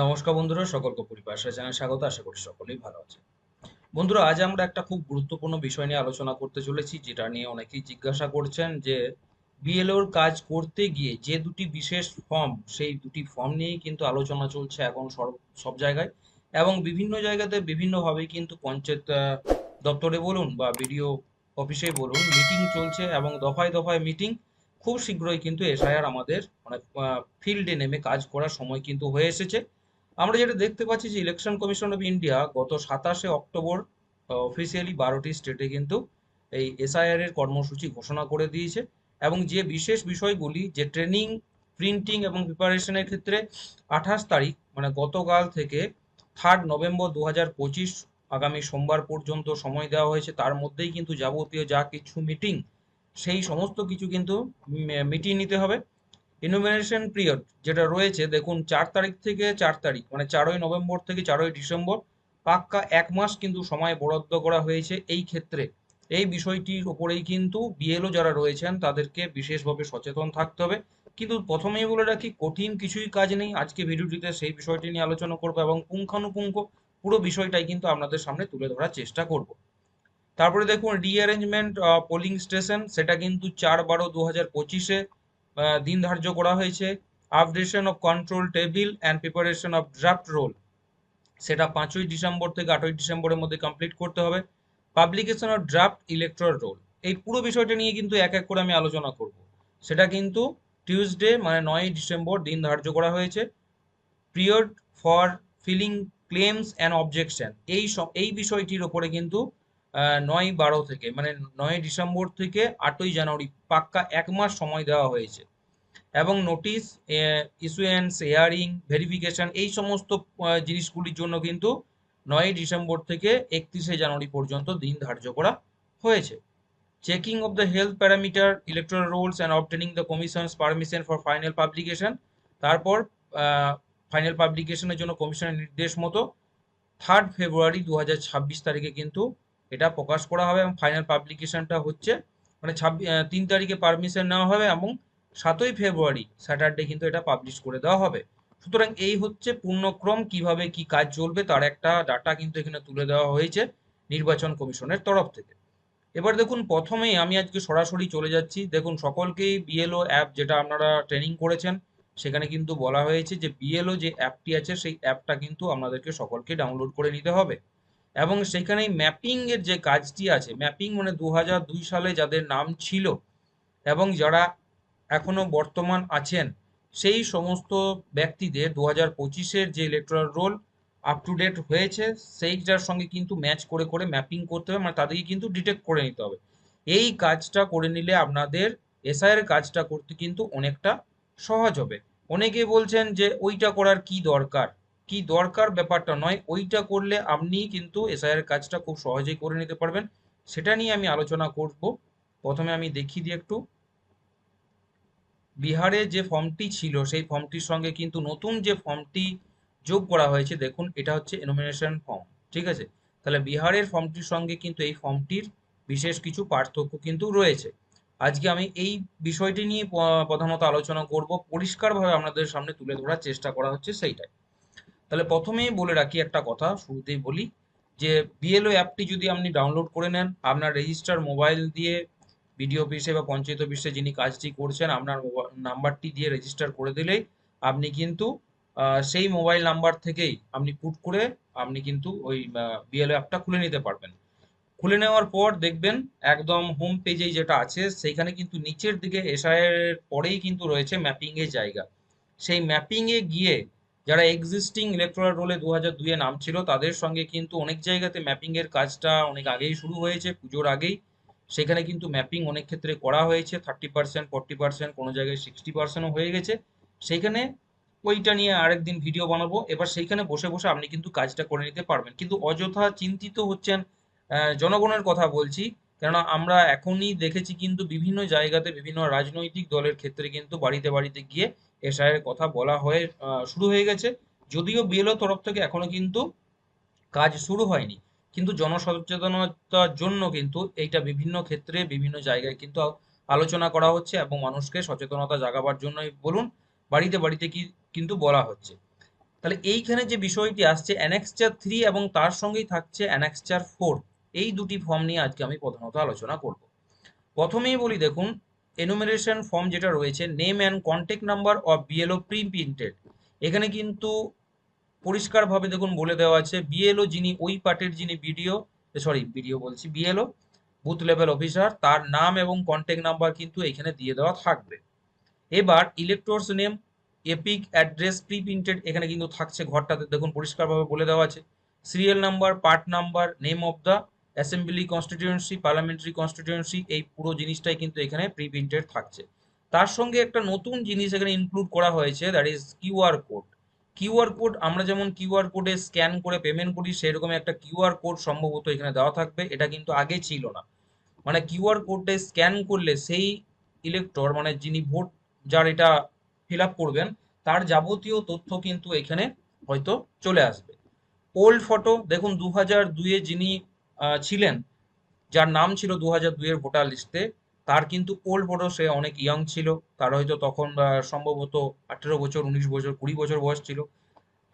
নমস্কার বন্ধুরা, সকলকে পরিপাশা চ্যানেল স্বাগত, আশা করি সকলেই ভালো আছে বন্ধুরা, আজ আমরা একটা খুব গুরুত্বপূর্ণ বিষয় নিয়ে আলোচনা করতে চলেছি, যেটা নিয়ে অনেকেই জিজ্ঞাসা করছেন যে বিএলওর কাজ করতে গিয়ে যে দুটি বিশেষ ফর্ম সেই দুটি ফর্ম নিয়েই কিন্তু আলোচনা চলছে এখন সব জায়গায় এবং বিভিন্ন জায়গাতে বিভিন্নভাবে কিন্তু পঞ্চায়েত দপ্তরে বলুন বা বিডিও অফিসে বলুন মিটিং চলছে এবং দফায় দফায় মিটিং খুব শীঘ্রই কিন্তু এসআইআর আমাদের অনেক ফিল্ডে নেমে কাজ করার সময় কিন্তু হয়ে এসেছে। আমরা যেটা দেখতে পাচ্ছি যে ইলেকশন কমিশন অফ ইন্ডিয়া গত সাতাশে অক্টোবর অফিসিয়ালি বারোটি স্টেটে কিন্তু এই এসআইআর এর কর্মসূচি ঘোষণা করে দিয়েছে এবং যে বিশেষ বিষয়গুলি, যে ট্রেনিং প্রিন্টিং এবং প্রিপারেশনের ক্ষেত্রে আঠাশ তারিখ মানে গতকাল থেকে থার্ড নভেম্বর দু হাজার পঁচিশ আগামী সোমবার পর্যন্ত সময় দেওয়া হয়েছে। তার মধ্যেই কিন্তু যাবতীয় যা কিছু মিটিং সেই সমস্ত কিছু কিন্তু মিটিয়ে নিতে হবে। ইনুমিনেশন পিরিয়ড যেটা রয়েছে, দেখুন, চার তারিখ থেকে চার তারিখ মানে চারই নভেম্বর থেকে চারই ডিসেম্বর, পাক্কা এক মাস কিন্তু সময় বরাদ্দ করা হয়েছে এই ক্ষেত্রে। এই বিষয়টির উপরেই কিন্তু বিএলও যারা রয়েছেন, তাদেরকে বিশেষভাবে সচেতন থাকতে হবে। কিন্তু প্রথমেই বলে রাখি, কঠিন কিছুই কাজ নেই। আজকে ভিডিওটিতে সেই বিষয়টি নিয়ে আলোচনা করব এবং পুঙ্খানুপুঙ্খ পুরো বিষয়টাই কিন্তু আপনাদের সামনে তুলে ধরার চেষ্টা করব। তারপরে দেখুন রিঅ্যারেঞ্জমেন্ট পোলিং স্টেশন সেটা কিন্তু চার বারো দু হাজার পঁচিশে দিন ধার্য করা হয়েছে। Updation of control table and preparation of draft roll সেটা পাঁচই ডিসেম্বর থেকে আটই ডিসেম্বরের মধ্যে কমপ্লিট করতে হবে। Publication of draft electoral roll এই পুরো বিষয়টা নিয়ে কিন্তু এক এক করে আমি আলোচনা করব। সেটা কিন্তু টিউসডে মানে নয়ই ডিসেম্বর, দিন ধার্য করা হয়েছে। Period for filing claims and objection এই সব, এই বিষয়টির ওপরে কিন্তু নয় বারো থেকে মানে নয় ডিসেম্বর থেকে আটই জানুয়ারি পাক্কা এক মাস সময় দেওয়া হয়েছে। এবং নোটিশ ইস্যুয়েন্স এয়ারিং ভেরিফিকেশন এই সমস্ত জিনিসগুলির জন্য কিন্তু নয় ডিসেম্বর থেকে একত্রিশে জানুয়ারি পর্যন্ত দিন ধার্য করা হয়েছে। Checking of the health parameter electoral rolls and obtaining the commissions permission for final publication তারপর ফাইনাল পাবলিকেশনের জন্য কমিশনের নির্দেশ মতো থার্ড ফেব্রুয়ারি দু হাজার ছাব্বিশ তারিখে কিন্তু এটা প্রকাশ করা হবে এবং ফাইনাল পাবলিকেশনটা হচ্ছে মানে ছাব্বিশ তিন তারিখে পারমিশন নেওয়া হবে এবং সাতই ফেব্রুয়ারি স্যাটারডে কিন্তু এটা পাবলিশ করে দেওয়া হবে। সুতরাং এই হচ্ছে পূর্ণক্রম, কীভাবে কি কাজ চলবে তার একটা ডাটা কিন্তু এখানে তুলে দেওয়া হয়েছে নির্বাচন কমিশনের তরফ থেকে। এবার দেখুন, প্রথমেই আমি আজকে সরাসরি চলে যাচ্ছি। দেখুন, সকলকেই বিএলও অ্যাপ যেটা আপনারা ট্রেনিং করেছেন, সেখানে কিন্তু বলা হয়েছে যে বিএলও যে অ্যাপটি আছে, সেই অ্যাপটা কিন্তু আপনাদেরকে সকলকে ডাউনলোড করে নিতে হবে। এবং সেখানে ম্যাপিং এর যে কাজটি আছে ম্যাপিং মানে দু সালে যাদের নাম ছিল এবং যারা এখনও বর্তমান আছেন, সেই সমস্ত ব্যক্তিদের দু হাজার পঁচিশের যে electoral roll up to date হয়েছে, সেইটার সঙ্গে কিন্তু ম্যাচ করে করে ম্যাপিং করতে হবে মানে তাদেরকে কিন্তু ডিটেক্ট করে নিতে হবে। এই কাজটা করে নিলে আপনাদের এসআইয়ের কাজটা করতে কিন্তু অনেকটা সহজ হবে। অনেকে বলছেন যে ওইটা করার কি দরকার? কি দরকার ব্যাপারটা নয়, ওইটা করলে আপনি কিন্তু এসআইয়ের কাজটা খুব সহজেই করে নিতে পারবেন। সেটা নিয়ে আমি আলোচনা করব। প্রথমে আমি দেখিয়ে দিই একটু। বিহারে যে ফর্মটি ছিল, সেই ফর্মটির সঙ্গে কিন্তু নতুন যে ফর্মটি যোগ করা হয়েছে, দেখুন, এটা হচ্ছে এনোমিনেশন ফর্ম, ঠিক আছে? তাহলে বিহারের ফর্মটির সঙ্গে কিন্তু এই ফর্মটির বিশেষ কিছু পার্থক্য কিন্তু রয়েছে। আজকে আমি এই বিষয়টি নিয়ে প্রধানত আলোচনা করব। পরিষ্কারভাবে আপনাদের সামনে তুলে ধরার চেষ্টা করা হচ্ছে সেইটাই। তাহলে প্রথমেই বলে রাখি একটা কথা, শুরুতেই বলি যে বিএলও অ্যাপটি যদি আপনি ডাউনলোড করে নেন, আপনার রেজিস্টার মোবাইল দিয়ে বিডিও অফিসে বা পঞ্চায়েত অফিসে যিনি কাজটি করছেন, আপনার নাম্বারটি দিয়ে রেজিস্টার করে দিলেই আপনি কিন্তু সেই মোবাইল নাম্বার থেকেই আপনি পুট করে আপনি কিন্তু ওই বিএলও অ্যাপটা খুলে নিতে পারবেন। খুলে নেওয়ার পর দেখবেন একদম হোম পেজেই যেটা আছে, সেইখানে কিন্তু নিচের দিকে এসআইআর পরেই কিন্তু রয়েছে ম্যাপিংয়ের জায়গা। সেই ম্যাপিংয়ে গিয়ে যারা এক্সিস্টিং ইলেকট্রাল রোলে দু হাজার দুইয়ে নাম ছিল, তাদের সঙ্গে কিন্তু অনেক জায়গাতে ম্যাপিং এর কাজটা অনেক আগেই শুরু হয়েছে, পুজোর আগেই। সেখানে কিন্তু ম্যাপিং অনেক ক্ষেত্রে করা হয়েছে থার্টি পার্সেন্ট ফর্টি পার্সেন্ট কোনো জায়গায় সিক্সটি পার্সেন্টও হয়ে গেছে। সেইখানে ওইটা নিয়ে আরেকদিন ভিডিও বানাবো। এবার সেইখানে বসে বসে আপনি কিন্তু কাজটা করে নিতে পারবেন। কিন্তু অযথা চিন্তিত হচ্ছেন জনগণের কথা বলছি, কেননা আমরা এখনই দেখেছি কিন্তু বিভিন্ন জায়গাতে বিভিন্ন রাজনৈতিক দলের ক্ষেত্রে কিন্তু বাড়িতে বাড়িতে গিয়ে এসআইয়ের কথা বলা হয়ে শুরু হয়ে গেছে। যদিও বিএলও তরফ থেকে এখনও কিন্তু কাজ শুরু হয়নি। কিন্তু জনসচেতনতার জন্য কিন্তু এইটা বিভিন্ন ক্ষেত্রে, বিভিন্ন জায়গায় কিন্তু আলোচনা করা হচ্ছে এবং মানুষকে সচেতনতা জাগাবার জন্যই বলুন, বাড়িতে বাড়িতে কি কিন্তু বলা হচ্ছে। তাহলে এইখানে যে বিষয়টি আসছে অ্যানেক্সচার থ্রি এবং তার সঙ্গেই থাকছে অ্যানেক্সচার ফোর এই দুটি ফর্ম নিয়ে আজকে আমি প্রধানত আলোচনা করব। প্রথমেই বলি দেখুন এনুমেরেশন ফর্ম যেটা রয়েছে name and contact number of BLO pre printed এখানে কিন্তু পরিষ্কারভাবে দেখুন বলে দেওয়া আছে বিএলও যিনি ওই পার্টের যিনি বিডিও সরি বিডিও বলছি বিএলও বুথ লেভেল অফিসার তার নাম এবং কন্ট্যাক্ট নাম্বার কিন্তু এখানে দিয়ে দেওয়া থাকবে। এবার elector's name EPIC address pre printed এখানে কিন্তু থাকছে ঘরটাতে, দেখুন পরিষ্কারভাবে বলে দেওয়া আছে। Serial number part number name of the assembly constituency, parliamentary constituency, এই পুরো জিনিসটাই কিন্তু এখানে প্রি প্রিন্টেড থাকছে। তার সঙ্গে একটা নতুন জিনিস এখানে ইনক্লুড করা হয়েছে that is QR code QR code আমরা যেমন কিউআর কোডে স্ক্যান করে পেমেন্ট করি সেরকম একটা কিউআর কোড সম্ভবত এখানে দেওয়া থাকবে। এটা কিন্তু আগে ছিল না। মানে কিউআর কোডে স্ক্যান করলে সেই ইলেক্টর মানে যিনি ভোট যার এটা ফিল করবেন, তার যাবতীয় তথ্য কিন্তু এখানে হয়তো চলে আসবে। ওল্ড ফটো দেখুন দু হাজার দুয়ে যিনি ছিলেন। যার নাম ছিল দু হাজার দুইয়ের ভোটার লিস্টে। তার কিন্তু ওল্ড ফটো সে অনেক ইয়ং ছিল। তার হয়তো তখন সম্ভবত আঠেরো বছর, উনিশ বছর, কুড়ি বছর বয়স ছিল।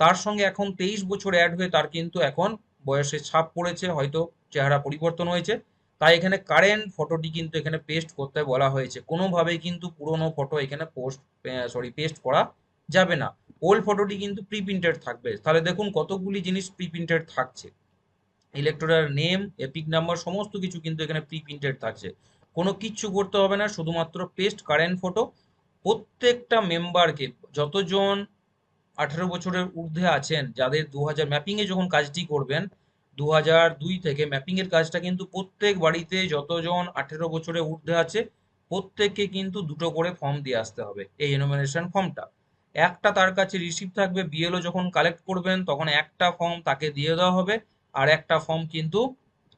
তার সঙ্গে এখন তেইশ বছর অ্যাড হয়ে তার কিন্তু এখন বয়সে ছাপ পড়েছে। হয়তো চেহারা পরিবর্তন হয়েছে। তাই এখানে কারেন্ট ফটোটি কিন্তু এখানে পেস্ট করতে বলা হয়েছে। কোনোভাবেই কিন্তু পুরোনো ফটো এখানে পোস্ট সরি পেস্ট করা যাবে না। ওল্ড ফটোটি কিন্তু প্রি প্রিন্টেড থাকবে। তাহলে দেখুন কতগুলি জিনিস প্রি প্রিন্টেড থাকছে। ইলেকট্রাল নেম এপিক নাম্বার সমস্ত কিছু কিন্তু এখানে প্রি প্রিন্টেড থাকছে। কোনো কিচ্ছু করতে হবে না, শুধুমাত্র পেস্ট কারেন্ট ফটো প্রত্যেকটা মেম্বারকে যতজন আঠেরো বছরের ঊর্ধ্বে আছেন, যাদের দু হাজার ম্যাপিংয়ে যখন কাজটি করবেন দু হাজার দুই থেকে ম্যাপিংয়ের কাজটা কিন্তু প্রত্যেক বাড়িতে যতজন আঠেরো বছরের ঊর্ধ্বে আছে, প্রত্যেককে কিন্তু দুটো করে ফর্ম দিয়ে আসতে হবে, এই এনোমিনেশন ফর্মটা একটা তার কাছে রিসিভ থাকবে বিএলও যখন কালেক্ট করবেন, তখন একটা ফর্ম তাকে দিয়ে দেওয়া হবে। আর একটা ফর্ম কিন্তু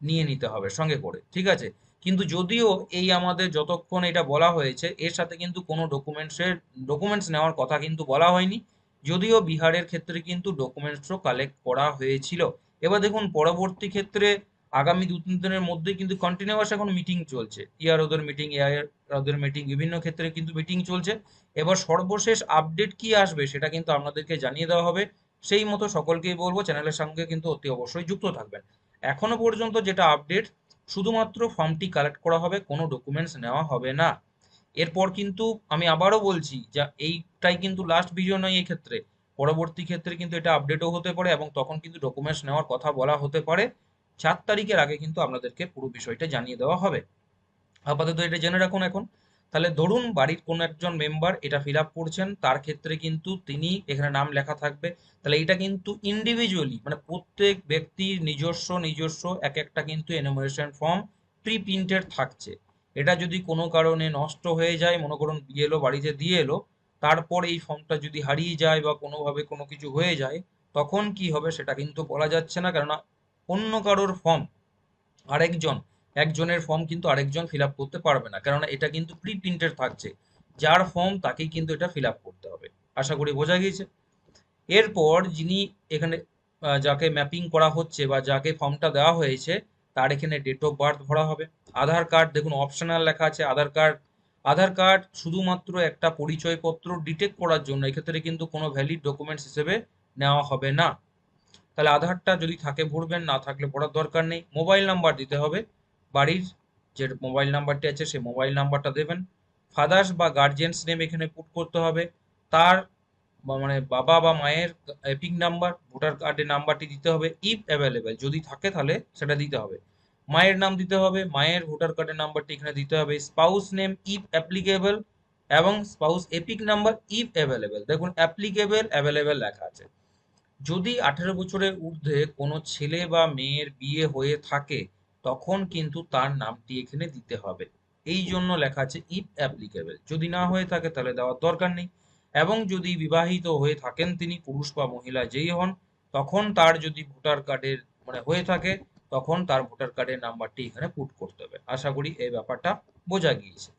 নিয়ে নিতে হবে সঙ্গে করে, ঠিক আছে? কিন্তু যদিও এই আমাদের যতক্ষণ এটা বলা হয়েছে, এর সাথে কিন্তু কোনো ডকুমেন্টসের ডকুমেন্টস নেওয়ার কথা কিন্তু বলা হয়নি। যদিও বিহারের ক্ষেত্রে কিন্তু ডকুমেন্টসও কালেক্ট করা হয়েছিল। এবার দেখুন, পরবর্তী ক্ষেত্রে আগামী দু তিন দিনের মধ্যে কিন্তু কন্টিনিউয়াস এখন মিটিং চলছে। ইয়ার ওদের মিটিং এআইআর ওদের মিটিং বিভিন্ন ক্ষেত্রে কিন্তু মিটিং চলছে। এবার সর্বশেষ আপডেট কি আসবে সেটা কিন্তু আপনাদেরকে জানিয়ে দেওয়া হবে। সেই মতো সকলকেই বলব, চ্যানেলের সঙ্গে কিন্তু অতি অবশ্যই যুক্ত থাকবেন। এখনও পর্যন্ত যেটা আপডেট শুধুমাত্র ফর্মটি কালেক্ট করা হবে, কোনো ডকুমেন্টস নেওয়া হবে না। এরপর কিন্তু আমি আবারও বলছি যা, এইটাই কিন্তু লাস্ট ভিডিও নয় এই ক্ষেত্রে পরবর্তী ক্ষেত্রে কিন্তু এটা আপডেটও হতে পারে এবং তখন কিন্তু ডকুমেন্টস নেওয়ার কথা বলা হতে পারে। চার তারিখের আগে কিন্তু আপনাদেরকে পুরো বিষয়টা জানিয়ে দেওয়া হবে। আপাতত এটা জেনে রাখুন এখন। তাহলে ধরুন বাড়ির কোনো একজন মেম্বার এটা ফিল আপ করছেন, তার ক্ষেত্রে কিন্তু তিনি এখানে নাম লেখা থাকবে। তাহলে এটা কিন্তু ইন্ডিভিজুয়ালি মানে প্রত্যেক ব্যক্তির নিজস্ব নিজস্ব এক একটা কিন্তু এনোমিনেশন ফর্ম প্রি প্রিন্টেড থাকছে। এটা যদি কোনো কারণে নষ্ট হয়ে যায়, মনে করুন বিএলও বাড়িতে দিয়ে এলো, তারপর এই ফর্মটা যদি হারিয়ে যায় বা কোনোভাবে কোনো কিছু হয়ে যায়, তখন কি হবে সেটা কিন্তু বলা যাচ্ছে না, কেননা অন্য কারোর ফর্ম আরেকজন একজনের ফর্ম কিন্তু আরেকজন ফিল করতে পারবে না। কেননা এটা কিন্তু প্রি প্রিন্টেড থাকছে। যার ফর্ম তাকেই কিন্তু এটা ফিল করতে হবে। আশা করি বোঝা গিয়েছে? এরপর যিনি এখানে যাকে ম্যাপিং করা হচ্ছে বা যাকে ফর্মটা দেওয়া হয়েছে, তার এখানে ডেট অফ বার্থ ভরা হবে। আধার কার্ড দেখুন অপশনাল লেখা আছে আধার কার্ড আধার কার্ড শুধুমাত্র একটা পরিচয়পত্র ডিটেক্ট করার জন্য, এক্ষেত্রে কিন্তু কোনো ভ্যালিড ডকুমেন্টস হিসেবে নেওয়া হবে না। তাহলে আধারটা যদি থাকে ভরবেন, না থাকলে পড়ার দরকার নেই। মোবাইল নাম্বার দিতে হবে। বাড়ির যে মোবাইল নাম্বারটি আছে, সেই মোবাইল নাম্বারটা দেবেন। ফাদার্স বা গার্জিয়ানস নেম এখানে পুট করতে হবে। তার মানে বাবা বা মায়ের এপিক নাম্বার ভোটার কার্ডের নাম্বারটি দিতে হবে। ইফ অ্যাভেলেবেল যদি থাকে তাহলে সেটা দিতে হবে। মায়ের নাম দিতে হবে, মায়ের ভোটার কার্ডের নাম্বারটি এখানে দিতে হবে। স্পাউস নেম ইফ অ্যাপ্লিকেবল এবং spouse EPIC number if available দেখুন অ্যাপ্লিকেবল অ্যাভেলেবেল লেখা আছে। যদি আঠেরো বছরের ঊর্ধ্বে কোনো ছেলে বা মেয়ের বিয়ে হয়ে থাকে তখন কিন্তু তার নামটি এখানে দিতে হবে। এই জন্য লেখা আছে ইফ অ্যাপ্লিকেবল যদি না হয়ে থাকে তাহলে দেওয়ার দরকার নেই। এবং যদি বিবাহিত হয়ে থাকেন তিনি, পুরুষ বা মহিলা যেই হন, তখন তার যদি ভোটার কার্ডের মানে হয়ে থাকে, তখন তার ভোটার কার্ডের নাম্বারটি এখানে পুট করতে হবে। আশা করি এই ব্যাপারটা বোঝা গিয়েছে।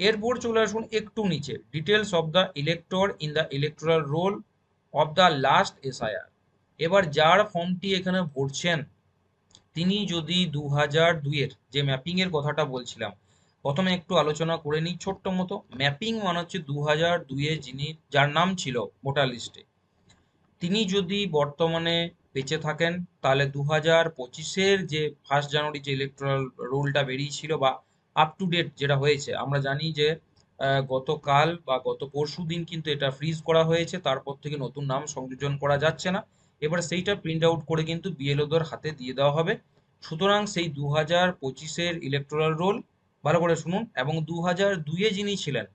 এরপর চলে আসুন একটু নিচে। Details of the elector in the electoral roll of the last SIR এবার যার ফর্মটি এখানে ভরছেন তিনি যদি দু হাজার দুইয়ের যে ম্যাপিং এর কথাটা বলছিলাম, প্রথমে একটু আলোচনা করে নিই ছোট্ট মতো। ম্যাপিং মানে হচ্ছে দু হাজার দুইয়ে যিনি, যার নাম ছিল ভোটার লিস্টে। তিনি যদি বর্তমানে বেঁচে থাকেন, তাহলে দু হাজার পঁচিশের যে ফার্স্ট জানুয়ারি যে ইলেকট্রাল রোলটা বেরিয়েছিল বা আপ টু ডেট যেটা হয়েছে, আমরা জানি যে গতকাল বা গত পরশু দিন কিন্তু এটা ফ্রিজ করা হয়েছে, তারপর থেকে নতুন নাম সংযোজন করা যাচ্ছে না। এবার সেইটা প্রিন্ট আউট করে কিন্তু বিএলওদের হাতে দিয়ে দেওয়া হবে। সুতরাং সেই দু হাজার পঁচিশের ইলেকট্রাল রোল ভালো করে শুনুন, এবং দু হাজার দুইয়ে যিনি ছিলেন,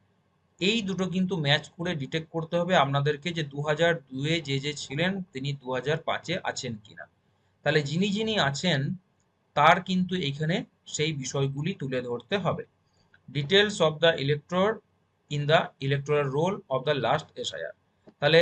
এই দুটো কিন্তু ম্যাচ করে ডিটেক্ট করতে হবে আপনাদেরকে যে দু হাজার দুয়ে যে যে ছিলেন, তিনি দু হাজার পাঁচে আছেন কিনা। তাহলে যিনি যিনি আছেন, তার কিন্তু এখানে সেই বিষয়গুলি তুলে ধরতে হবে। Details of the elector in the electoral roll of the last SIR তাহলে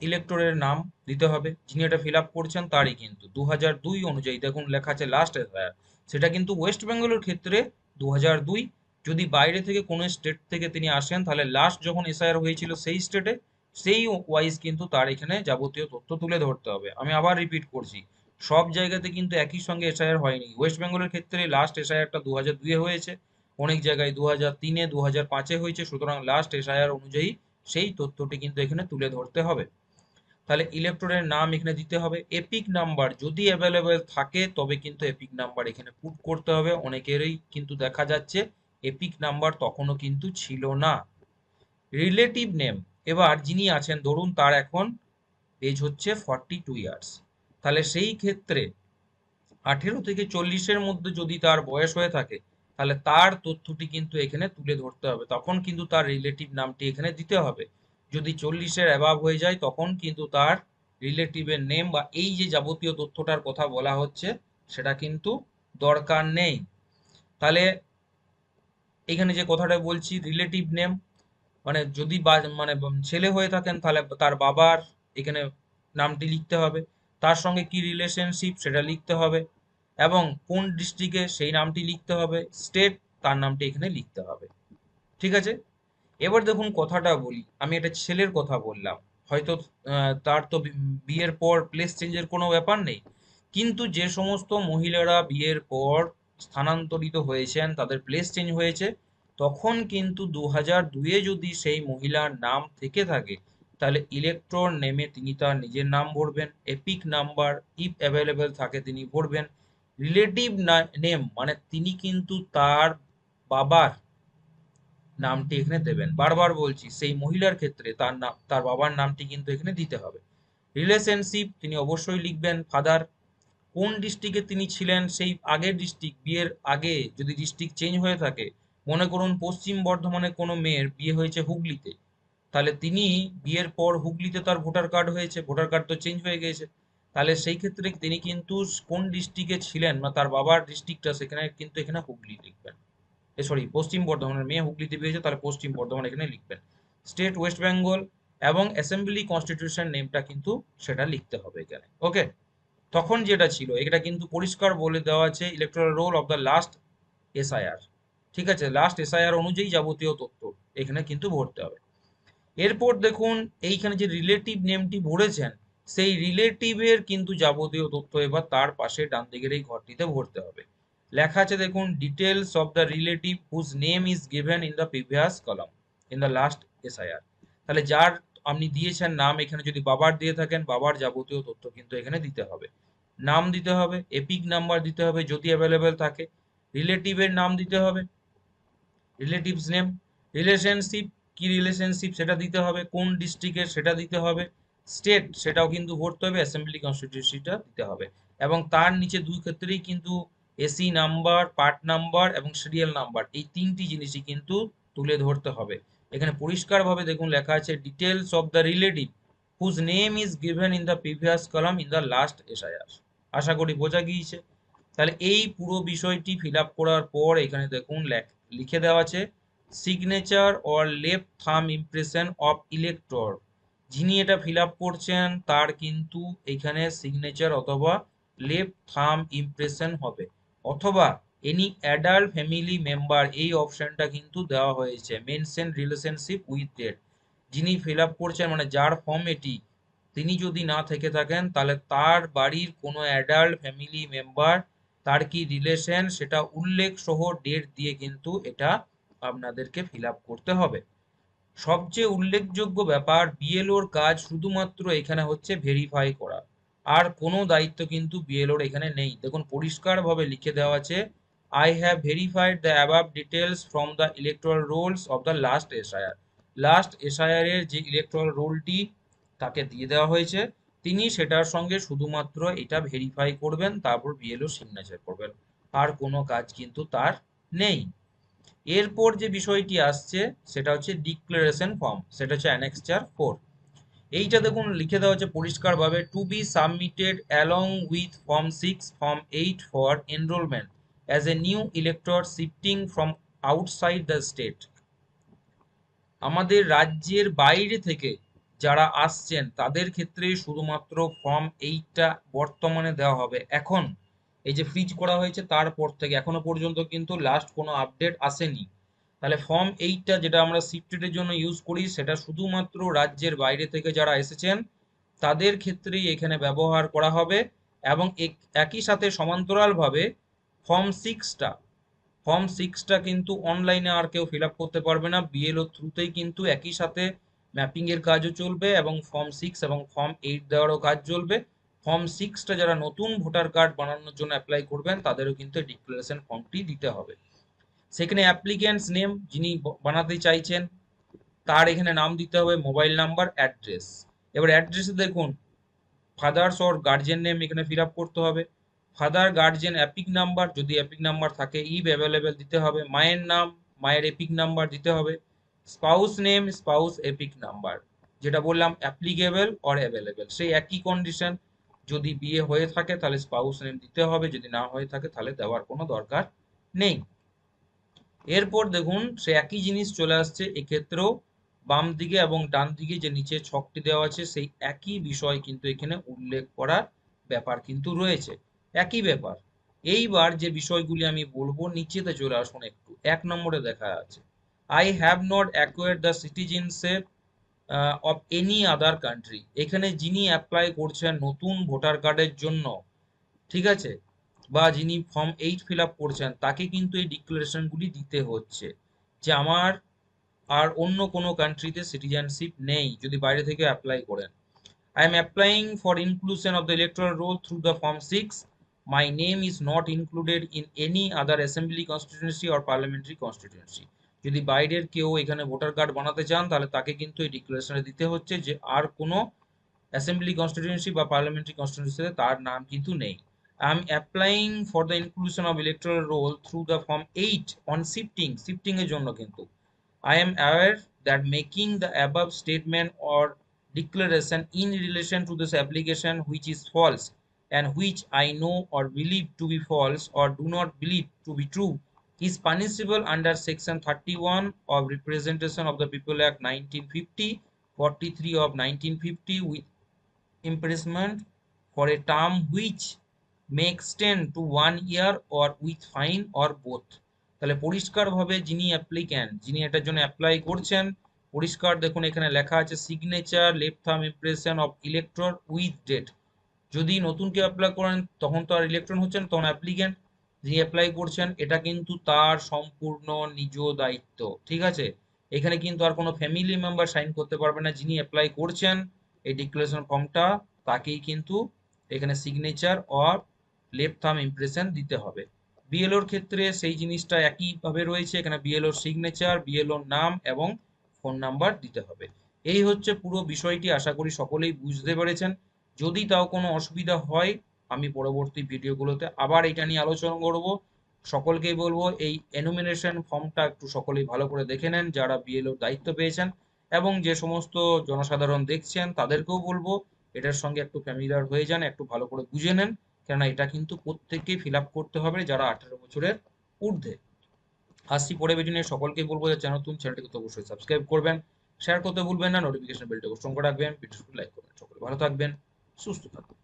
ইলেকটরের নাম দিতে হবে। যিনি এটা ফিল আপ করছেন তারই কিন্তু। দু দুই অনুযায়ী দেখুন লেখা আছে লাস্ট এসআইআর সেটা কিন্তু ওয়েস্ট বেঙ্গলের ক্ষেত্রে দু দুই। যদি বাইরে থেকে কোনো স্টেট থেকে তিনি আসেন, তাহলে লাস্ট যখন এসআইআর হয়েছিল সেই স্টেটে সেই ওয়াইজ কিন্তু তার এখানে যাবতীয় তথ্য তুলে ধরতে হবে। আমি আবার রিপিট করছি। সব জায়গাতে কিন্তু একই সঙ্গে এসআইআর হয়নি। ওয়েস্ট বেঙ্গলের ক্ষেত্রে লাস্ট এসআইআরটা দু হাজার দুইয়ে হয়েছে। অনেক জায়গায় দু হাজার তিনে দু হাজার পাঁচে হয়েছে। সুতরাং লাস্ট এসআইআর অনুযায়ী সেই তথ্যটি কিন্তু এখানে তুলে ধরতে হবে। তাহলে ইলেকট্রনের নাম এখানে দিতে হবে। এপিক নাম্বার যদি অ্যাভেলেবেল থাকে, তবে কিন্তু এপিক নাম্বার এখানে পুট করতে হবে। অনেকেরই কিন্তু দেখা যাচ্ছে এপিক নাম্বার তখনও কিন্তু ছিল না। রিলেটিভ নেম এবার যিনি আছেন, ধরুন তার এখন এজ হচ্ছে ফর্টি টু ইয়ার্স তাহলে সেই ক্ষেত্রে আঠেরো থেকে চল্লিশের মধ্যে যদি তার বয়স হয়ে থাকে, তাহলে তার তথ্যটি কিন্তু এখানে তুলে ধরতে হবে। তখন কিন্তু তার রিলেটিভ নামটি এখানে দিতে হবে। যদি চল্লিশের অ্যাবাভ হয়ে যায়, তখন কিন্তু তার রিলেটিভের নেম বা এই যে যাবতীয় তথ্যটার কথা বলা হচ্ছে, সেটা কিন্তু দরকার নেই। তাহলে এখানে যে কথাটা বলছি রিলেটিভ নেম মানে যদি মানে ছেলে হয়ে থাকেন, তাহলে তার বাবার এখানে নামটি লিখতে হবে। তার সঙ্গে কি রিলেশনশিপ সেটা লিখতে হবে। এবং কোন ডিস্ট্রিক্টে সেই নামটি লিখতে হবে স্টেট তার নামটি এখানে লিখতে হবে। ঠিক আছে? এবার দেখুন কথাটা বলি। আমি একটা ছেলের কথা বললাম। হয়তো তার তো বিয়ের পর প্লেস চেঞ্জের কোনো ব্যাপার নেই। কিন্তু যে সমস্ত মহিলারা বিয়ের পর স্থানান্তরিত হয়েছেন, তাদের প্লেস চেঞ্জ হয়েছে, তখন কিন্তু দু হাজার দুয়ে যদি সেই মহিলার নাম থেকে থাকে, তাহলে ইলেকট্রন নেমে তিনি তার নিজের নাম ভরবেন এপিক নাম্বার ইফ অ্যাভেলেবেল থাকে তিনি ভরবেন। রিলেটিভ নেম মানে তিনি কিন্তু তার বাবার নামটি এখানে দেবেন। বারবার বলছি, সেই মহিলার ক্ষেত্রে তার নাম, তার বাবার নামটি কিন্তু এখানে দিতে হবে। রিলেশনশিপ তিনি অবশ্যই লিখবেন ফাদার কোন ডিস্ট্রিক্টে তিনি ছিলেন, সেই আগের ডিস্ট্রিক্ট বিয়ের আগে যদি ডিস্ট্রিক্ট চেঞ্জ হয়ে থাকে, মনে করুন পশ্চিম বর্ধমানে কোনো মেয়ের বিয়ে হয়েছে হুগলিতে, তাহলে তিনি বিয়ের পর হুগলিতে তার ভোটার কার্ড হয়েছে ভোটার কার্ড তো চেঞ্জ হয়ে গেছে। তাহলে সেই ক্ষেত্রে তিনি কিন্তু কোন ডিস্ট্রিক্টে ছিলেন বা তার বাবার ডিস্ট্রিক্টটা সেখানে কিন্তু এখানে হুগলি লিখবেন। সরি পশ্চিম বর্ধমানের মেয়ে হুগলি হুগলিতে পেয়েছে, তাহলে পশ্চিম বর্ধমান এখানে লিখবেন। স্টেট ওয়েস্ট বেঙ্গল এবং অ্যাসেম্বলি কনস্টিটিউশন নেমটা কিন্তু সেটা লিখতে হবে এখানে। ওকে তখন যেটা ছিল, এটা কিন্তু পরিষ্কার বলে দেওয়া আছে electoral roll of the last SIR ঠিক আছে? লাস্ট এসআইআর অনুযায়ী যাবতীয় তথ্য এখানে কিন্তু ভরতে হবে। এরপর দেখুন, এইখানে যে রিলেটিভ নেমটি ভরেছেন, সেই রিলেটিভের কিন্তু যাবতীয় তথ্য এবার তার পাশে ডান দিকের এই ঘরটিতে ভরতে হবে। লেখা আছে, দেখুন details of the relative whose name is given in the previous column in the last SIR তাহলে যার আপনি দিয়েছেন নাম, এখানে যদি বাবার দিয়ে থাকেন, বাবার যাবতীয় তথ্য কিন্তু এখানে দিতে হবে। নাম দিতে হবে, এপিক নাম্বার দিতে হবে যদি অ্যাভেলেবেল থাকে। রিলেটিভের নাম দিতে হবে রিলেটিভস নেম রিলেশনশিপ কি রিলেশনশিপ সেটা দিতে হবে, কোন ডিস্ট্রিক্টের সেটা দিতে হবে স্টেট সেটাও কিন্তু ভরতে হবে অ্যাসেম্বলি কনস্টিটিউশনটা দিতে হবে। এবং তার নিচে দুই ক্ষেত্রেই কিন্তু এসি নাম্বার, পার্ট নাম্বার এবং সিরিয়াল নাম্বার, এই তিনটি জিনিসই কিন্তু তুলে ধরতে হবে। এখানে পরিষ্কারভাবে দেখুন লেখা আছে details of the relative whose name is given in the previous column in the last SIR আশা করি বোঝা গিয়েছে। তাহলে এই পুরো বিষয়টি ফিল করার পর এখানে দেখুন লেখ- দেওয়া আছে signature or left thumb impression of elector যিনি এটা ফিল করছেন, তার কিন্তু এখানে সিগনেচার অথবা লেফট থাম ইমপ্রেশন হবে। অথবা এনি অ্যাডাল্ট ফ্যামিলি মেম্বার এই অপশনটা কিন্তু দেওয়া হয়েছে। মেনশন রিলেশনশিপ উইথ ডেট যিনি ফিল আপ করছেন মানে যার ফর্ম এটি, তিনি যদি না থেকে থাকেন, তাহলে তার বাড়ির কোনো অ্যাডাল্ট ফ্যামিলি মেম্বার তার কি রিলেশন সেটা উল্লেখ সহ ডেট দিয়ে কিন্তু এটা আপনাদেরকে ফিল করতে হবে। সবচেয়ে উল্লেখযোগ্য ব্যাপার বিএলওর কাজ শুধুমাত্র এখানে হচ্ছে ভেরিফাই করা। আর কোনো দায়িত্ব কিন্তু বিএলওর এখানে নেই। দেখুন, পরিষ্কারভাবে লিখে দেওয়া আছে I have verified the above details from the electoral rolls of the last SIR last SIR এর যে ইলেকট্রাল রোলটি তাকে দিয়ে দেওয়া হয়েছে। তিনি সেটার সঙ্গে শুধুমাত্র এটা ভেরিফাই করবেন, তারপর বিএলও সিগনেচার করবেন। আর কোনো কাজ কিন্তু তার নেই। এরপর যে বিষয়টি আসছে, সেটা হচ্ছে ডিক্লারেশন ফর্ম সেটা হচ্ছে অ্যানেক্সচার ফোর এইটা দেখুন, লিখে দেওয়া হচ্ছে পরিষ্কারভাবে to be submitted along with form six form eight for enrolment as a new elector shifting from outside the state আমাদের রাজ্যের বাইরে থেকে যারা আসছেন, তাদের ক্ষেত্রে শুধুমাত্র ফর্ম এইটটা বর্তমানে দেওয়া হবে। এখন এই যে ফ্রিজ করা হয়েছে, তারপর থেকে, এখনও পর্যন্ত কিন্তু লাস্ট কোনো আপডেট আসেনি। তাহলে ফর্ম এইটটা যেটা আমরা শিফটেডের জন্য ইউজ করি, সেটা শুধুমাত্র রাজ্যের বাইরে থেকে যারা এসেছেন, তাদের ক্ষেত্রেই এখানে ব্যবহার করা হবে এবং একই সাথে সমান্তরালভাবে ফর্ম সিক্সটা ফর্ম সিক্সটা কিন্তু অনলাইনে আর কেউ ফিল করতে পারবে না। বিএলও থ্রুতেই কিন্তু একই সাথে ম্যাপিং এর কাজও চলবে এবং ফর্ম সিক্স এবং ফর্ম এইট দেওয়ারও কাজ চলবে। ফর্ম সিক্সটা যারা নতুন ভোটার কার্ড বানানোর জন্য অ্যাপ্লাই করবেন, তাদেরও কিন্তু ডিক্লারেশন ফর্মটি দিতে হবে। সেখানে অ্যাপ্লিক্যান্টস নেম যিনি বানাতে চাইছেন, তার এখানে নাম দিতে হবে মোবাইল নাম্বার অ্যাড্রেস এবার অ্যাড্রেসে দেখুন ফাদার্স অর গার্জেন নেম এখানে ফিল করতে হবে। ফাদার গার্জেন অ্যাপিক নাম্বার যদি অ্যাপিক নাম্বার থাকে ইভ অ্যাভেলেবেল দিতে হবে। মায়ের নাম, মায়ের এপিক নাম্বার দিতে হবে। Spouse name spouse EPIC number যেটা বললাম অ্যাপ্লিকেবল অর অ্যাভেলেবেল সেই একই কন্ডিশন যদি বিয়ে হয়ে থাকে, তাহলে স্পাউস নেম দিতে হবে, যদি না হয়ে থাকে, তাহলে দেওয়ার কোনো দরকার নেই। এরপর দেখুন, সে একই জিনিস চলে আসছে, এক্ষেত্রেও বাম দিকে এবং ডান দিকে যে নিচে ছকটি দেওয়া আছে, সেই একই বিষয় কিন্তু এখানে উল্লেখ করার ব্যাপার কিন্তু রয়েছে। একই ব্যাপার। এইবার যে বিষয়গুলি আমি বলব নিচেতে চলে আসুন একটু। এক নম্বরে দেখা আছে I have not acquire the citizenship of any other country এখানে যিনি অ্যাপ্লাই করছেন নতুন ভোটার কার্ডের জন্য, ঠিক আছে? বা যিনি ফর্ম এইট ফিল আপ করছেন, তাকে কিন্তু এই ডিক্লারেশনগুলি দিতে হচ্ছে। যে আমার আর অন্য কোনো কান্ট্রিতে সিটিজেনশিপ নেই, যদি বাইরে থেকে অ্যাপ্লাই করেন। I am applying for inclusion of the electoral roll through the form six my name is not included in any other assembly constituency or parliamentary constituency যদি বাইরের কেউ এখানে ভোটার কার্ড বানাতে চান, তাহলে তাকে কিন্তু এই ডিক্লারেশনে দিতে হচ্ছে যে আর কোনো অ্যাসেম্বলি কনস্টিটিউয়েন্সি বা পার্লামেন্টারি কনস্টিটিউয়েন্সিতে তার নাম কিন্তু নেই। I am applying for the inclusion of electoral roll through the form eight on shifting shifting এর জন্য কিন্তু I am aware that making the above statement or declaration in relation to this application which is false and which I know or believe to be false or do not believe to be true is punishable under section 31 of representation of the people act 1950 43 of 1950 with imprisonment for a term which may extend to one year or with fine or both. তাহলে পরিষ্কারভাবে যিনি applicant যিনি এটার জন্য apply করছেন, পরিষ্কার দেখুন এখানে লেখা আছে signature left thumb impression of elector with date যদি নতুন কেউ অ্যাপ্লাই করেন, তখন তো আর ইলেকট্রন হচ্ছেন তখন অ্যাপ্লিক্যান্ট যিনি অ্যাপ্লাই করছেন, এটা কিন্তু তার সম্পূর্ণ নিজ দায়িত্ব, ঠিক আছে? এখানে কিন্তু আর কোনো ফ্যামিলি মেম্বার সাইন করতে পারবে না, যিনি অ্যাপ্লাই করছেন, এই ডিক্লারেশন ফর্মটা তাকেই কিন্তু এখানে signature or left thumb impression দিতে হবে। বিএলওর ক্ষেত্রে সেই জিনিসটা একইভাবে রয়েছে, এখানে বিএলওর সিগনেচার বিএলওর নাম এবং ফোন নাম্বার দিতে হবে। এই হচ্ছে পুরো বিষয়টি, আশা করি সকলেই বুঝতে পেরেছেন। যদি তাও কোনো অসুবিধা হয়, আমি পরবর্তী ভিডিওগুলোতে আবার এটা নিয়ে আলোচনা করব। সকলকেই বলব, এই এনুমিনেশন ফর্মটা একটু সকলেই ভালো করে দেখে নেন, যারা বিএলওর দায়িত্ব পেয়েছেন এবং যে সমস্ত জনসাধারণ দেখছেন, তাদেরকেও বলব, এটার সঙ্গে একটু ফ্যামিলিয়ার হয়ে যান, একটু ভালো করে বুঝে নেন। কেননা এটা কিন্তু প্রত্যেককেই ফিল করতে হবে যারা আঠারো বছরের ঊর্ধ্বে। আসছি পরে বেটিনে সকলকে বলব যে নতুন চ্যানেলটিকে অবশ্যই সাবস্ক্রাইব করবেন শেয়ার করতে ভুলবেন না নোটিফিকেশন বেলটা অবশ্যই রাখবেন ভিডিওটি লাইক করবেন, সকলে ভালো থাকবেন, সুস্থ থাকবেন।